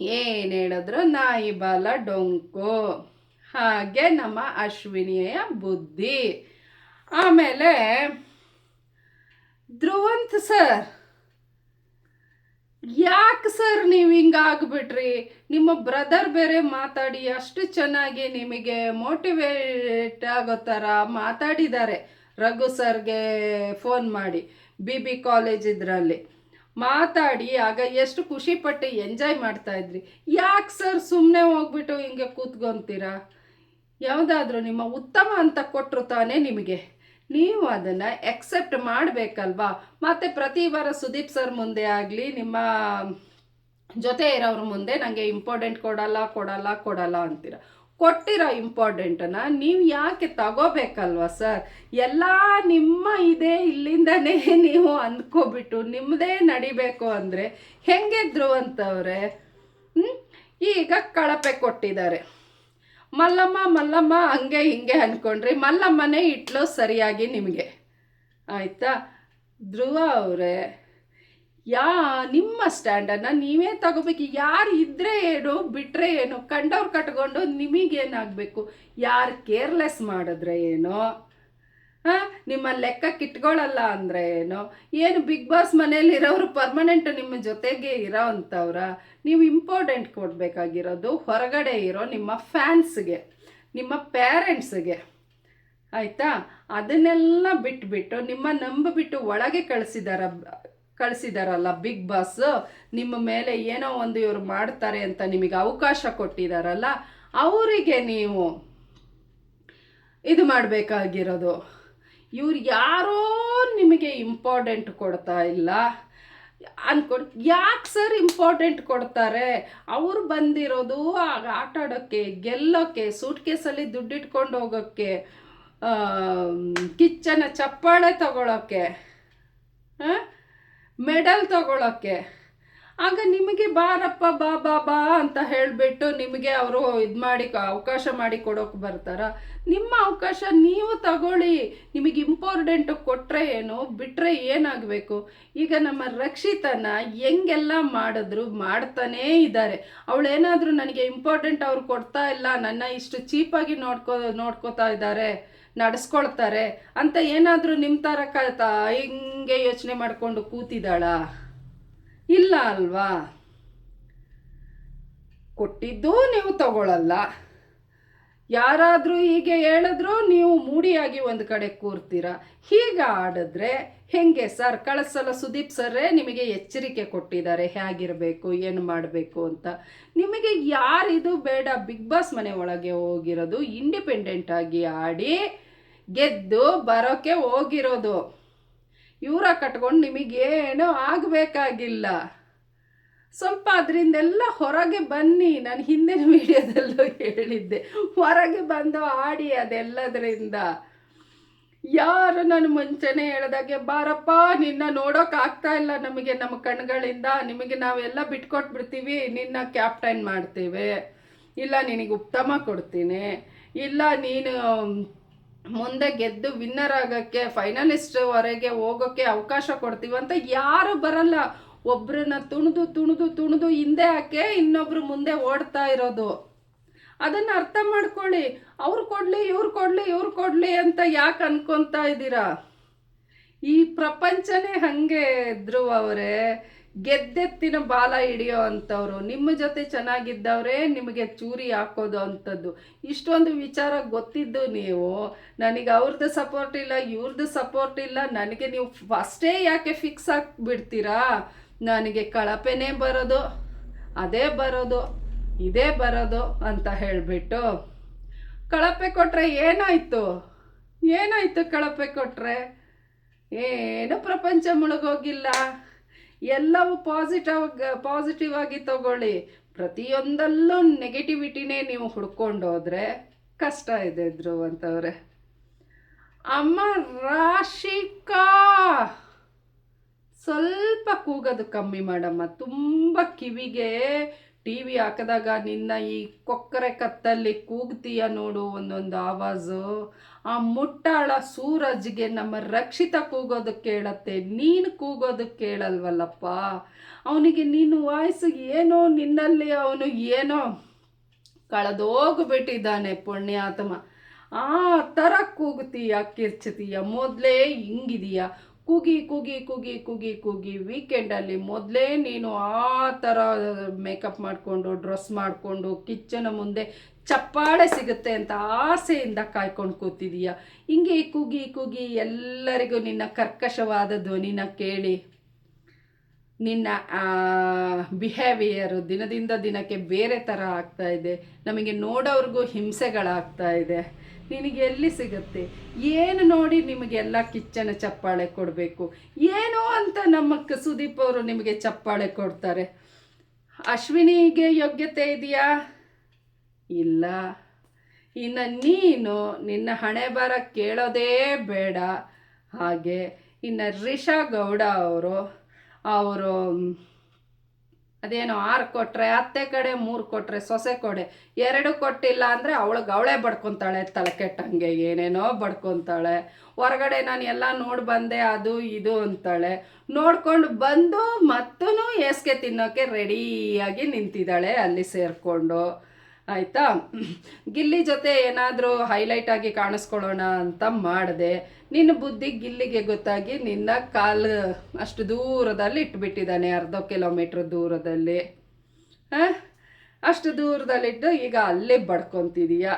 ಏನು ಹೇಳಿದ್ರು? ನಾಯಿ ಬಾಲ ಡೊಂಕು. ಹಾಗೆ ನಮ್ಮ ಅಶ್ವಿನಿಯ ಬುದ್ಧಿ. ಆಮೇಲೆ ಧ್ರುವಂತ್ ಸರ್. ಯಾಕೆ ಸರ್ ನೀವು ಹಿಂಗಾಗ್ಬಿಟ್ರಿ? ನಿಮ್ಮ ಬ್ರದರ್ ಬೇರೆ ಮಾತಾಡಿ ಅಷ್ಟು ಚೆನ್ನಾಗಿ ನಿಮಗೆ ಮೋಟಿವೇಟ್ ಆಗೋ ಥರ ಮಾತಾಡಿದ್ದಾರೆ. ರಘು ಸರ್ಗೆ ಫೋನ್ ಮಾಡಿ. ಬಿ ಬಿ ಕಾಲೇಜ್ ಇದರಲ್ಲಿ. ಮಾತಾಡಿ, ಆಗ ಎಷ್ಟು ಖುಷಿ ಪಟ್ಟು ಎಂಜಾಯ್ ಮಾಡ್ತಾ ಇದ್ರಿ. ಯಾಕೆ ಸರ್ ಸುಮ್ಮನೆ ಹೋಗ್ಬಿಟ್ಟು ಹಿಂಗೆ ಕೂತ್ಕೊಂತೀರಾ? ಯಾವುದಾದ್ರೂ ನಿಮ್ಮ ಉತ್ತಮ ಅಂತ ಕೊಟ್ಟರು ತಾನೇ ನಿಮಗೆ. ನೀವು ಅದನ್ನು ಎಕ್ಸೆಪ್ಟ್ ಮಾಡಬೇಕಲ್ವಾ? ಮತ್ತು ಪ್ರತಿ ವಾರ ಸುದೀಪ್ ಸರ್ ಮುಂದೆ ಆಗಲಿ, ನಿಮ್ಮ ಜೊತೆ ಇರೋರ ಮುಂದೆ ನನಗೆ ಇಂಪಾರ್ಟೆಂಟ್ ಕೊಡಲ್ಲ ಕೊಡಲ್ಲ ಕೊಡಲ್ಲ ಅಂತೀರ? ಕೊಟ್ಟಿರೋ ಇಂಪಾರ್ಟೆಂಟನ್ನು ನೀವು ಯಾಕೆ ತಗೋಬೇಕಲ್ವಾ ಸರ್? ಎಲ್ಲ ನಿಮ್ಮ ಇದೆ ಇಲ್ಲಿಂದನೇ ನೀವು ಅಂದ್ಕೋಬಿಟ್ಟು ನಿಮ್ಮದೇ ನಡಿಬೇಕು ಅಂದರೆ ಹೆಂಗೆ ಧ್ರುವಂತವ್ರೆ? ಈಗ ಕಳಪೆ ಕೊಟ್ಟಿದ್ದಾರೆ. ಮಲ್ಲಮ್ಮ ಮಲ್ಲಮ್ಮ, ಹಂಗೆ ಹಿಂಗೆ ಅಂದ್ಕೊಂಡ್ರಿ ಮಲ್ಲಮ್ಮನೇ ಇಟ್ಲು ಸರಿಯಾಗಿ ನಿಮಗೆ. ಆಯಿತಾ? ಧ್ರುವ ಅವರೇ ಯಾ, ನಿಮ್ಮ ಸ್ಟ್ಯಾಂಡನ್ನು ನೀವೇ ತಗೋಬೇಕು. ಯಾರು ಇದ್ದರೆ ಏನು ಬಿಟ್ಟರೆ ಏನು, ಕಂಡವ್ರು ಕಟ್ಕೊಂಡು ನಿಮಗೇನಾಗಬೇಕು? ಯಾರು ಕೇರ್ಲೆಸ್ ಮಾಡಿದ್ರೆ ಏನೋ? ಹಾಂ, ನಿಮ್ಮ ಲೆಕ್ಕಕ್ಕೆ ಇಟ್ಕೊಳ್ಳಲ್ಲ ಅಂದರೆ ಏನೋ? ಏನು ಬಿಗ್ ಬಾಸ್ ಮನೇಲಿ ಇರೋರು ಪರ್ಮನೆಂಟ್ ನಿಮ್ಮ ಜೊತೆಗೆ ಇರೋ ನೀವು ಇಂಪಾರ್ಟೆಂಟ್ ಕೊಡಬೇಕಾಗಿರೋದು ಹೊರಗಡೆ ಇರೋ ನಿಮ್ಮ ಫ್ಯಾನ್ಸ್ಗೆ ನಿಮ್ಮ ಪೇರೆಂಟ್ಸ್ಗೆ ಆಯಿತಾ? ಅದನ್ನೆಲ್ಲ ಬಿಟ್ಬಿಟ್ಟು, ನಿಮ್ಮ ನಂಬಿಬಿಟ್ಟು ಒಳಗೆ ಕಳಿಸಿದಾರ ಕಳಿಸಿದಾರಲ್ಲ, ಬಿಗ್ ಬಾಸ್. ನಿಮ್ಮ ಮೇಲೆ ಏನೋ ಒಂದು ಇವರು ಮಾಡ್ತಾರೆ ಅಂತ ನಿಮಗೆ ಅವಕಾಶ ಕೊಟ್ಟಿದಾರಲ್ಲ, ಅವರಿಗೆ ನೀವು ಇದು ಮಾಡಬೇಕಾಗಿರೋದು. ಇವ್ರು ಯಾರೋ ನಿಮಗೆ ಇಂಪಾರ್ಟೆಂಟ್ ಕೊಡ್ತಾ ಇಲ್ಲ. ಅಂದ್ಕೊಂಡು ಯಾಕೆ ಸರ್ ಇಂಪಾರ್ಟೆಂಟ್ ಕೊಡ್ತಾರೆ? ಅವ್ರು ಬಂದಿರೋದು ಆಗ ಆಟ ಆಡೋಕ್ಕೆ, ಗೆಲ್ಲೋಕ್ಕೆ ಸೂಟ್ ಕೇಸಲ್ಲಿ ದುಡ್ಡಿಟ್ಕೊಂಡು ಹೋಗೋಕ್ಕೆ ಕಿಚ್ಚನ ಚಪ್ಪಾಳೆ ತಗೊಳ್ಳೋಕ್ಕೆ ಮೆಡಲ್ ತಗೊಳ್ಳೋಕ್ಕೆ ಆಗ ನಿಮಗೆ ಬಾರಪ್ಪ, ಬಾ ಬಾ ಬಾ ಅಂತ ಹೇಳಿಬಿಟ್ಟು ನಿಮಗೆ ಅವರು ಇದು ಮಾಡಿ, ಅವಕಾಶ ಮಾಡಿ ಕೊಡೋಕೆ ಬರ್ತಾರ. ನಿಮ್ಮ ಅವಕಾಶ ನೀವು ತಗೊಳ್ಳಿ. ನಿಮಗೆ ಇಂಪಾರ್ಟೆಂಟು ಕೊಟ್ಟರೆ ಏನು ಬಿಟ್ಟರೆ ಏನಾಗಬೇಕು? ಈಗ ನಮ್ಮ ರಕ್ಷಿತನ ಹೆಂಗೆಲ್ಲ ಮಾಡಿದ್ರು, ಮಾಡ್ತಾನೇ ಇದ್ದಾರೆ. ಅವಳೇನಾದರೂ ನನಗೆ ಇಂಪಾರ್ಟೆಂಟ್ ಅವ್ರು ಕೊಡ್ತಾ ಇಲ್ಲ, ನನ್ನ ಇಷ್ಟು ಚೀಪಾಗಿ ನೋಡ್ಕೋ, ನೋಡ್ಕೋತಾ ಇದ್ದಾರೆ. ನಡೆಸ್ಕೊಳ್ತಾರೆ ಅಂತ ಏನಾದರೂ ನಿಮ್ಮ ಥರ ಕ ಹಿಂಗೆ ಯೋಚನೆ ಮಾಡಿಕೊಂಡು ಕೂತಿದ್ದಾಳ? ಇಲ್ಲ ಅಲ್ವಾ? ಕೊಟ್ಟಿದ್ದು ನೀವು ತಗೊಳ್ಳಲ್ಲ ಯಾರಾದರೂ ಹೀಗೆ ಹೇಳಿದ್ರು ನೀವು ಮೂಡಿಯಾಗಿ ಒಂದು ಕಡೆ ಕೂರ್ತೀರ? ಹೀಗೆ ಆಡಿದ್ರೆ ಹೆಂಗೆ ಸರ್? ಕಳಿಸಲ ಸುದೀಪ್ ಸರ್ರೇ ನಿಮಗೆ ಎಚ್ಚರಿಕೆ ಕೊಟ್ಟಿದ್ದಾರೆ. ಹೇಗಿರಬೇಕು, ಏನು ಮಾಡಬೇಕು ಅಂತ. ನಿಮಗೆ ಯಾರಿದು ಬೇಡ, ಬಿಗ್ ಬಾಸ್ ಮನೆ ಒಳಗೆ ಹೋಗಿರೋದು, ಇಂಡಿಪೆಂಡೆಂಟ್ ಆಗಿ ಆಡಿ ಗೆದ್ದು ಬರೋಕ್ಕೆ ಹೋಗಿರೋದು. ಇವರ ಕಟ್ಕೊಂಡು ನಿಮಗೇನೂ ಆಗಬೇಕಾಗಿಲ್ಲ. ಸ್ವಲ್ಪ ಅದರಿಂದೆಲ್ಲ ಹೊರಗೆ ಬನ್ನಿ. ನಾನು ಹಿಂದಿನ ವಿಡಿಯೋದಲ್ಲೂ ಹೇಳಿದ್ದೆ. ಹೊರಗೆ ಬಂದು ಆಡಿ ಅದೆಲ್ಲದರಿಂದ. ಯಾರು ನಾನು ಮುಂಚೆನೆ ಹೇಳ್ದಾಗೆ, ಬಾರಪ್ಪ, ನಿನ್ನ ನೋಡೋಕೆ ಆಗ್ತಾ ಇಲ್ಲ ನಮಗೆ ನಮ್ಮ ಕಣ್ಗಳಿಂದ. ನಿಮಗೆ ನಾವೆಲ್ಲ ಬಿಟ್ಕೊಟ್ಬಿಡ್ತೀವಿ. ನಿನ್ನ ಕ್ಯಾಪ್ಟನ್ ಮಾಡ್ತೇವೆ. ಇಲ್ಲ, ನಿನಗೆ ಉತ್ತಮ ಕೊಡ್ತೀನಿ. ಇಲ್ಲ, ನೀನು ಮುಂದೆ ಗೆದ್ದು ವಿನ್ನರ್ ಆಗೋಕ್ಕೆ ಫೈನಲಿಸ್ಟ್ವರೆಗೆ ಹೋಗೋಕ್ಕೆ ಅವಕಾಶ ಕೊಡ್ತೀವಿ ಅಂತ ಯಾರು ಬರಲ್ಲ. ಒಬ್ರನ್ನ ತುಣಿದು ತುಣಿದು ತುಣಿದು ಹಿಂದೆ ಹಾಕಿ ಇನ್ನೊಬ್ರು ಮುಂದೆ ಓಡ್ತಾ ಇರೋದು. ಅದನ್ನು ಅರ್ಥ ಮಾಡ್ಕೊಳ್ಳಿ. ಅವ್ರು ಕೊಡಲಿ, ಇವ್ರು ಕೊಡಲಿ ಇವ್ರು ಕೊಡಲಿ ಅಂತ ಯಾಕೆ ಅನ್ಕೊತಾ ಇದ್ದೀರಾ? ಈ ಪ್ರಪಂಚನೇ ಹಾಗೆ, ಧ್ರುವ ಅವರೇ. ಗೆದ್ದೆತ್ತಿನ ಬಾಲ ಹಿಡಿಯೋ ಅಂಥವ್ರು, ನಿಮ್ಮ ಜೊತೆ ಚೆನ್ನಾಗಿದ್ದವರೇ ನಿಮಗೆ ಚೂರಿ ಹಾಕೋದು ಅಂಥದ್ದು. ಇಷ್ಟೊಂದು ವಿಚಾರ ಗೊತ್ತಿದ್ದು ನೀವು, ನನಗೆ ಅವ್ರದ್ದು ಸಪೋರ್ಟ್ ಇಲ್ಲ ಇವ್ರದ್ದು ಸಪೋರ್ಟ್ ಇಲ್ಲ, ನನಗೆ ನೀವು ಫಸ್ಟೇ ಯಾಕೆ ಫಿಕ್ಸ್ ಆಗಿಬಿಡ್ತೀರಾ? ನನಗೆ ಕಳಪೆನೇ ಬರೋದು, ಅದೇ ಬರೋದು, ಇದೇ ಬರೋದು ಅಂತ ಹೇಳಿಬಿಟ್ಟು ಕಳಪೆ ಕೊಟ್ಟರೆ ಏನಾಯಿತು? ಏನಾಯಿತು ಕಳಪೆ ಕೊಟ್ಟರೆ ಏನು ಪ್ರಪಂಚ ಮುಳುಗೋಗಿಲ್ಲ. ಎಲ್ಲವೂ ಪಾಸಿಟಿವ್ ಪಾಸಿಟಿವ್ ಆಗಿ ತಗೊಳ್ಳಿ. ಪ್ರತಿಯೊಂದಲ್ಲೂ ನೆಗೆಟಿವಿಟಿನೇ ನೀವು ಹುಡ್ಕೊಂಡೋದ್ರೆ ಕಷ್ಟ ಇದೆ ಧ್ರುವಂತವ್ರೆ. ಅಮ್ಮ ರಾಶಿಕಾ ಸ್ವಲ್ಪ ಕೂಗೋದು ಕಮ್ಮಿ ಮಾಡಮ್ಮ. ತುಂಬ ಕಿವಿಗೆ ಟಿ ವಿ ಹಾಕಿದಾಗ ನಿನ್ನ ಈ ಕೊಕ್ಕರೆ ಕತ್ತಲ್ಲಿ ಕೂಗ್ತೀಯ ನೋಡು ಒಂದೊಂದು ಆವಾಜು. ಆ ಮುಟ್ಟಾಳ ಸೂರಜ್ಗೆ ನಮ್ಮ ರಕ್ಷಿತ ಕೂಗೋದು ಕೇಳತ್ತೆ, ನೀನು ಕೂಗೋದು ಕೇಳಲ್ವಲ್ಲಪ್ಪ. ಅವನಿಗೆ ನಿನ್ನ ವಾಯ್ಸು ಏನೋ ನಿನ್ನಲ್ಲಿ ಅವನು ಏನೋ ಕಳೆದೋಗ್ಬಿಟ್ಟಿದ್ದಾನೆ ಪುಣ್ಯಾತ್ಮ. ಆ ಥರ ಕೂಗ್ತೀಯ, ಕಿರ್ಚತೀಯ, ಮೊದಲೇ ಹಿಂಗಿದೀಯ. ಕೂಗಿ ಕೂಗಿ ಕೂಗಿ ಕೂಗಿ ಕೂಗಿ ವೀಕೆಂಡಲ್ಲಿ ಮೊದಲೇ ನೀನು ಆ ಥರ ಮೇಕಪ್ ಮಾಡಿಕೊಂಡು ಡ್ರೆಸ್ ಮಾಡಿಕೊಂಡು ಕಿಚ್ಚನ ಮುಂದೆ ಚಪ್ಪಾಳೆ ಸಿಗುತ್ತೆ ಅಂತ ಆಸೆಯಿಂದ ಕಾಯ್ಕೊಂಡು ಕೂತಿದೀಯ. ಹಿಂಗೆ ಕೂಗಿ ಕೂಗಿ ಎಲ್ಲರಿಗೂ ನಿನ್ನ ಕರ್ಕಶವಾದ ಧ್ವನಿನ ಕೇಳಿ ನಿನ್ನ ಬಿಹೇವಿಯರು ದಿನದಿಂದ ದಿನಕ್ಕೆ ಬೇರೆ ಥರ ಆಗ್ತಾ ಇದೆ. ನಮಗೆ ನೋಡೋರ್ಗೂ ಹಿಂಸೆಗಳಾಗ್ತಾ ಇದೆ. ನಿನಗೆ ಎಲ್ಲಿ ಸಿಗುತ್ತೆ? ಏನು ನೋಡಿ ನಿಮಗೆಲ್ಲ ಕಿಚ್ಚನ ಚಪ್ಪಾಳೆ ಕೊಡಬೇಕು? ಏನೋ ಅಂತ ನಮ್ಮ ಸುದೀಪ್ ಅವರು ನಿಮಗೆ ಚಪ್ಪಾಳೆ ಕೊಡ್ತಾರೆ. ಅಶ್ವಿನಿಗೆ ಯೋಗ್ಯತೆ ಇದೆಯಾ? ಇಲ್ಲ. ಇನ್ನು ನೀನು ನಿನ್ನ ಹಣೆ ಬರ ಕೇಳೋದೇ ಬೇಡ. ಹಾಗೆ ಇನ್ನು ರಿಷಾ ಗೌಡ ಅವರು ಅವರು ಅದೇನೋ ಆರು ಕೊಟ್ಟರೆ ಅತ್ತೆ ಕಡೆ, ಮೂರು ಕೊಟ್ಟರೆ ಸೊಸೆ ಕೊಡೆ. ಎರಡು ಕೊಟ್ಟಿಲ್ಲ ಅಂದರೆ ಅವಳಿಗೆ ಅವಳೇ ಬಡ್ಕೊತಾಳೆ ತಲೆ ಕೆಟ್ಟಂಗೆ, ಏನೇನೋ ಬಡ್ಕೊತಾಳೆ. ಹೊರಗಡೆ ನಾನು ಎಲ್ಲ ನೋಡಿ ಬಂದೆ, ಅದು, ಇದು ಅಂತಾಳೆ. ನೋಡ್ಕೊಂಡು ಬಂದು ಮತ್ತೂ ಏಸ್ಗೆ ತಿನ್ನೋಕ್ಕೆ ರೆಡಿಯಾಗಿ ನಿಂತಿದ್ದಾಳೆ ಅಲ್ಲಿ ಸೇರಿಕೊಂಡು. ಆಯಿತಾ? ಗಿಲ್ಲಿ ಜೊತೆ ಏನಾದರೂ ಹೈಲೈಟ್ ಆಗಿ ಕಾಣಿಸ್ಕೊಳ್ಳೋಣ ಅಂತ ಮಾಡಿದೆ. ನಿನ್ನ ಬುದ್ಧಿ ಗಿಲ್ಲಿಗೆ ಗೊತ್ತಾಗಿ ನಿನ್ನ ಕಾಲು ಅಷ್ಟು ದೂರದಲ್ಲಿ ಇಟ್ಬಿಟ್ಟಿದ್ದಾನೆ, ಅರ್ಧ ಕಿಲೋಮೀಟ್ರ್ ದೂರದಲ್ಲಿ. ಅಷ್ಟು ದೂರದಲ್ಲಿಟ್ಟು ಈಗ ಅಲ್ಲೇ ಬಡ್ಕೊತಿದೀಯ?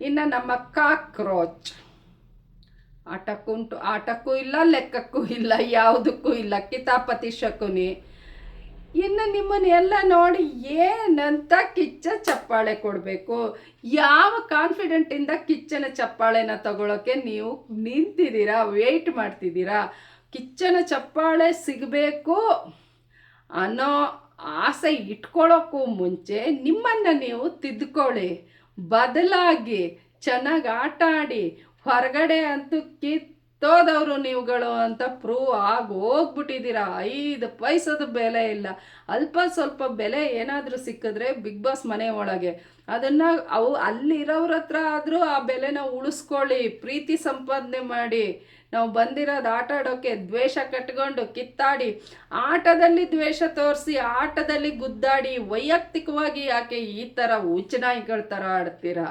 ಇನ್ನು ನಮ್ಮ ಕಾಕ್ರೋಚ್. ಆಟಕ್ಕುಂಟು, ಆಟಕ್ಕೂ ಇಲ್ಲ, ಲೆಕ್ಕಕ್ಕೂ ಇಲ್ಲ, ಯಾವುದಕ್ಕೂ ಇಲ್ಲ, ಕಿತಾಪತಿ ಶಕುನಿ. ಇನ್ನು ನಿಮ್ಮನ್ನ ಎಲ್ಲ ನೋಡಿ ಏನಂತ ಕಿಚ್ಚ ಚಪ್ಪಾಳೆ ಕೊಡಬೇಕು. ಯಾವ ಕಾನ್ಫಿಡೆಂಟಿಂದ ಕಿಚ್ಚನ ಚಪ್ಪಾಳೆನ ತಗೊಳ್ಳೋಕ್ಕೆ ನೀವು ನಿಂತಿದ್ದೀರಾ ವೆಯ್ಟ್ ಮಾಡ್ತಿದ್ದೀರಾ? ಕಿಚ್ಚನ ಚಪ್ಪಾಳೆ ಸಿಗಬೇಕು ಅನ್ನೋ ಆಸೆ ಇಟ್ಕೊಳ್ಳೋಕ್ಕೂ ಮುಂಚೆ ನಿಮ್ಮನ್ನು ನೀವು ತಿದ್ದುಕೊಳ್ಳಿ ಬದಲಾಗಿ ಚೆನ್ನಾಗಿ ಆಟ ಆಡಿ ಹೊರಗಡೆ ಅಂತೂ ಕಿತ್ತೋದವರು ನೀವುಗಳು ಅಂತ ಪ್ರೂವ್ ಆಗಿ ಹೋಗ್ಬಿಟ್ಟಿದ್ದೀರಾ? ಐದು ಪೈಸದ ಬೆಲೆ ಇಲ್ಲ. ಅಲ್ಪ ಸ್ವಲ್ಪ ಬೆಲೆ ಏನಾದರೂ ಸಿಕ್ಕಿದ್ರೆ ಬಿಗ್ ಬಾಸ್ ಮನೆ ಒಳಗೆ. ಅದನ್ನು ಅವು ಅಲ್ಲಿರೋರ ಹತ್ರ ಆದರೂ ಆ ಬೆಲೆನ ಉಳಿಸ್ಕೊಳ್ಳಿ. ಪ್ರೀತಿ ಸಂಪಾದನೆ ಮಾಡಿ. ನಾವು ಬಂದಿರೋದು ಆಟ ಆಡೋಕ್ಕೆ ದ್ವೇಷ ಕಟ್ಕೊಂಡು ಕಿತ್ತಾಡಿ. ಆಟದಲ್ಲಿ ದ್ವೇಷ ತೋರಿಸಿ, ಆಟದಲ್ಲಿ ಗುದ್ದಾಡಿ, ವೈಯಕ್ತಿಕವಾಗಿ ಯಾಕೆ ಈ ಥರ ಉಚ್ಚನಾಯಿಗಳ ಥರ ಆಡ್ತೀರಾ?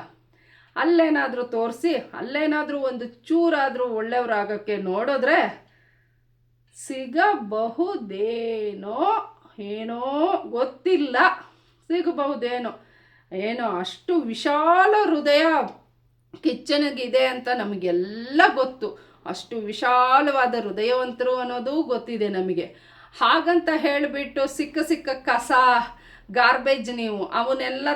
ಅಲ್ಲೇನಾದರೂ ತೋರಿಸಿ, ಅಲ್ಲೇನಾದರೂ ಒಂದು ಚೂರಾದರೂ ಒಳ್ಳೆಯವರಾಗೋಕ್ಕೆ ನೋಡಿದ್ರೆ ಸಿಗಬಹುದೇನೋ ಏನೋ ಗೊತ್ತಿಲ್ಲ. ಸಿಗಬಹುದೇನೋ ಏನೋ ಅಷ್ಟು ವಿಶಾಲ ಹೃದಯ ಕಿಚ್ಚನಿಗಿದೆ ಅಂತ ನಮಗೆಲ್ಲ ಗೊತ್ತು. ಅಷ್ಟು ವಿಶಾಲವಾದ ಹೃದಯವಂತರು ಅನ್ನೋದು ಗೊತ್ತಿದೆ ನಮಗೆ. ಹಾಗಂತ ಹೇಳಿಬಿಟ್ಟು ಸಿಕ್ಕ ಸಿಕ್ಕ ಕಸ ಗಾರ್ಬೇಜ್ ನೀವು, ಅವನ್ನೆಲ್ಲ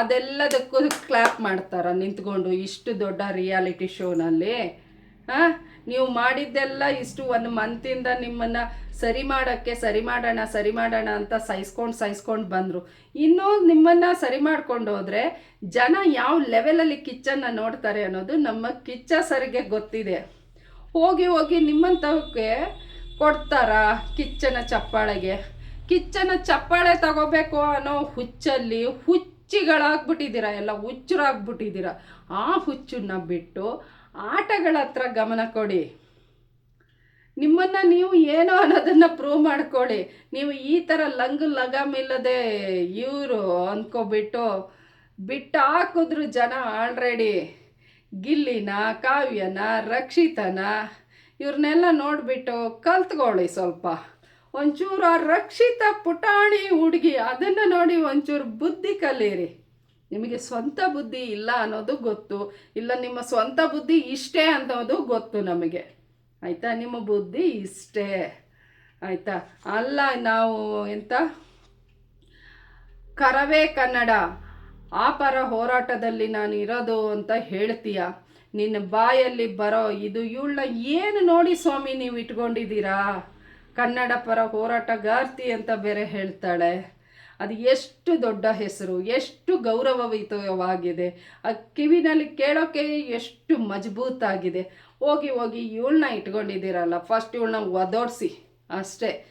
ಅದೆಲ್ಲದಕ್ಕೂ ಕ್ಲ್ಯಾಪ್ ಮಾಡ್ತಾರ ನಿಂತ್ಕೊಂಡು ಇಷ್ಟು ದೊಡ್ಡ ರಿಯಾಲಿಟಿ ಶೋನಲ್ಲಿ ಹಾಂ? ನೀವು ಮಾಡಿದ್ದೆಲ್ಲ ಇಷ್ಟು ಒಂದು ಮಂತಿಂದ ನಿಮ್ಮನ್ನು ಸರಿ ಮಾಡೋಕ್ಕೆ, ಸರಿ ಮಾಡೋಣ ಸರಿ ಮಾಡೋಣ ಅಂತ ಸಹಿಸ್ಕೊಂಡು ಸಹಿಸ್ಕೊಂಡು ಬಂದರು. ಇನ್ನೂ ನಿಮ್ಮನ್ನು ಸರಿ ಮಾಡ್ಕೊಂಡು ಹೋದರೆ ಜನ ಯಾವ ಲೆವೆಲಲ್ಲಿ ಕಿಚ್ಚನ್ನು ನೋಡ್ತಾರೆ ಅನ್ನೋದು ನಮ್ಮ ಕಿಚ್ಚ ಸರಿಗೆ ಗೊತ್ತಿದೆ. ಹೋಗಿ ಹೋಗಿ ನಿಮ್ಮಂಥವಕ್ಕೆ ಕೊಡ್ತಾರಾ ಕಿಚ್ಚನ ಚಪ್ಪಾಳೆಗೆ. ಕಿಚ್ಚನ ಚಪ್ಪಾಳೆ ತಗೋಬೇಕು ಅನ್ನೋ ಹುಚ್ಚಲ್ಲಿ ಹುಚ್ಚಿಗಳಾಗ್ಬಿಟ್ಟಿದ್ದೀರ, ಎಲ್ಲ ಹುಚ್ಚರಾಗ್ಬಿಟ್ಟಿದ್ದೀರ. ಆ ಹುಚ್ಚನ್ನ ಬಿಟ್ಟು ಆಟಗಳ ಹತ್ರ ಗಮನ ಕೊಡಿ. ನಿಮ್ಮನ್ನು ನೀವು ಏನೋ ಅನ್ನೋದನ್ನು ಪ್ರೂವ್ ಮಾಡ್ಕೊಳ್ಳಿ. ನೀವು ಈ ಥರ ಲಂಗು ಲಗಾಮಿಲ್ಲದೆ ಇವರು ಅಂದ್ಕೊಬಿಟ್ಟು ಬಿಟ್ಟು ಹಾಕಿದ್ರು ಜನ ಆಲ್ರೆಡಿ ಗಿಲ್ಲಿನ, ಕಾವ್ಯನ, ರಕ್ಷಿತನ ಇವ್ರನ್ನೆಲ್ಲ ನೋಡಿಬಿಟ್ಟು ಕಲ್ತ್ಕೊಳ್ಳಿ ಸ್ವಲ್ಪ. ಒಂಚೂರು ಆ ರಕ್ಷಿತ ಪುಟಾಣಿ ಹುಡುಗಿ, ಅದನ್ನು ನೋಡಿ ಒಂಚೂರು ಬುದ್ಧಿ ಕಲೀರಿ ನಿಮಗೆ ಸ್ವಂತ ಬುದ್ಧಿ ಇಲ್ಲ ಅನ್ನೋದು ಗೊತ್ತು, ಇಲ್ಲ ನಿಮ್ಮ ಸ್ವಂತ ಬುದ್ಧಿ ಇಷ್ಟೇ ಅನ್ನೋದು ಗೊತ್ತು ನಮಗೆ. ಆಯಿತಾ? ನಿಮ್ಮ ಬುದ್ಧಿ ಇಷ್ಟೇ. ಆಯಿತಾ? ಅಲ್ಲ, ನಾವು ಎಂತ? ಕರವೇ ಕನ್ನಡ, ಆ ಪರ ಹೋರಾಟದಲ್ಲಿ ನಾನು ಇರೋದು ಅಂತ ಹೇಳ್ತೀಯ. ನಿನ್ನ ಬಾಯಲ್ಲಿ ಬರೋ ಇದು ಇವಳನ್ನ ಏನು ನೋಡಿ ಸ್ವಾಮಿ ನೀವು ಇಟ್ಕೊಂಡಿದ್ದೀರಾ? ಕನ್ನಡ ಪರ ಹೋರಾಟಗಾರ್ತಿ ಅಂತ ಬೇರೆ ಹೇಳ್ತಾಳೆ. ಅದು ಎಷ್ಟು ದೊಡ್ಡ ಹೆಸರು, ಎಷ್ಟು ಗೌರವಯುತವಾಗಿದೆ. ಆ ಕಿವಿನಲ್ಲಿ ಕೇಳೋಕೆ ಎಷ್ಟು ಮಜಬೂತಾಗಿದೆ. ಹೋಗಿ ಹೋಗಿ ಇವಳನ್ನ ಇಟ್ಕೊಂಡಿದ್ದೀರಲ್ಲ ಫಸ್ಟ್ ಇವಳನ್ನ ಒದೋಡಿಸಿ. ಅಷ್ಟೇ.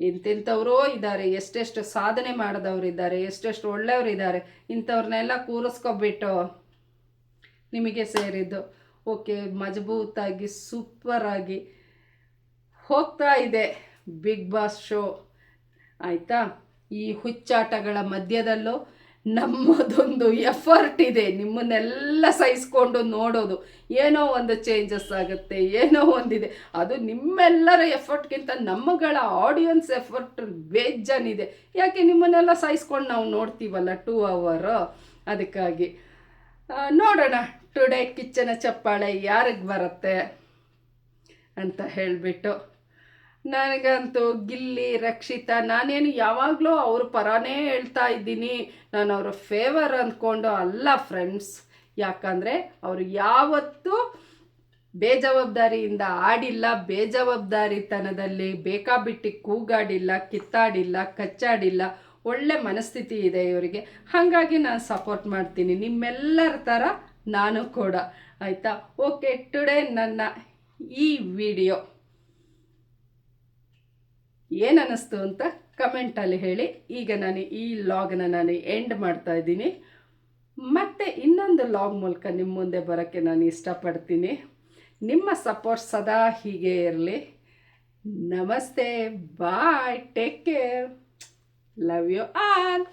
ಇಂತಿಂಥವ್ರೂ ಇದ್ದಾರೆ, ಎಷ್ಟೆಷ್ಟು ಸಾಧನೆ ಮಾಡಿದವ್ರು ಇದ್ದಾರೆ, ಎಷ್ಟೆಷ್ಟು ಒಳ್ಳೆಯವ್ರು ಇದ್ದಾರೆ. ಇಂಥವ್ರನ್ನೆಲ್ಲ ಕೂರಿಸ್ಕೊಬಿಟ್ಟು ನಿಮಗೆ ಸೇರಿದ್ದು. ಓಕೆ, ಮಜಬೂತಾಗಿ ಸೂಪರಾಗಿ ಹೋಗ್ತಾ ಇದೆ ಬಿಗ್ ಬಾಸ್ ಶೋ ಆಯಿತಾ? ಈ ಹುಚ್ಚಾಟಗಳ ಮಧ್ಯದಲ್ಲೂ ನಮ್ಮದೊಂದು ಎಫರ್ಟ್ ಇದೆ. ನಿಮ್ಮನ್ನೆಲ್ಲ ಸಹಿಸ್ಕೊಂಡು ನೋಡೋದು. ಏನೋ ಒಂದು ಚೇಂಜಸ್ ಆಗುತ್ತೆ, ಏನೋ ಒಂದಿದೆ. ಅದು ನಿಮ್ಮೆಲ್ಲರ ಎಫರ್ಟ್ಗಿಂತ ನಮ್ಮಗಳ ಆಡಿಯನ್ಸ್ ಎಫರ್ಟ್ ಬೇಜಾನಿದೆ. ಯಾಕೆ ನಿಮ್ಮನ್ನೆಲ್ಲ ಸಹಿಸ್ಕೊಂಡು ನಾವು ನೋಡ್ತೀವಲ್ಲ ಟೂ ಅವರು ಅದಕ್ಕಾಗಿ. ನೋಡೋಣ. ಟುಡೇ ಕಿಚ್ಚನ ಚಪ್ಪಾಳೆ ಯಾರಿಗೆ ಬರುತ್ತೆ ಅಂತ ಹೇಳಿಬಿಟ್ಟು. ನನಗಂತೂ ಗಿಲ್ಲಿ, ರಕ್ಷಿತಾ, ನಾನೇನು ಯಾವಾಗಲೂ ಅವ್ರ ಪರಾನೇ ಹೇಳ್ತಾ ಇದ್ದೀನಿ. ನಾನು ಅವರ ಫೇವರ್ ಅಂದ್ಕೊಂಡು ಅಲ್ಲ ಫ್ರೆಂಡ್ಸ್ ಯಾಕಂದರೆ ಅವರು ಯಾವತ್ತೂ ಬೇಜವಾಬ್ದಾರಿಯಿಂದ ಆಡಿಲ್ಲ, ಬೇಜವಾಬ್ದಾರಿತನದಲ್ಲಿ ಬೇಕಾಬಿಟ್ಟಿ ಕೂಗಾಡಿಲ್ಲ, ಕಿತ್ತಾಡಿಲ್ಲ, ಕಚ್ಚಾಡಿಲ್ಲ. ಒಳ್ಳೆ ಮನಸ್ಥಿತಿ ಇದೆ ಇವರಿಗೆ. ಹಾಗಾಗಿ ನಾನು ಸಪೋರ್ಟ್ ಮಾಡ್ತೀನಿ. ನಿಮ್ಮೆಲ್ಲರ ಥರ ನಾನು ಕೂಡ. ಆಯಿತಾ? ಓಕೆ ಟುಡೇ ನನ್ನ ಈ ವಿಡಿಯೋ ಏನು ಅನ್ನಿಸ್ತು ಅಂತ ಕಮೆಂಟಲ್ಲಿ ಹೇಳಿ. ಈಗ ನಾನು ಈ ಲಾಗ್ನ ನಾನು ಎಂಡ್ ಮಾಡ್ತಾ ಇದ್ದೀನಿ. ಮತ್ತೆ ಇನ್ನೊಂದು ಲಾಗ್ ಮೂಲಕ ನಿಮ್ಮ ಮುಂದೆ ಬರೋಕ್ಕೆ ನಾನು ಇಷ್ಟಪಡ್ತೀನಿ. ನಿಮ್ಮ ಸಪೋರ್ಟ್ ಸದಾ ಹೀಗೆ ಇರಲಿ. ನಮಸ್ತೆ bye take care love you all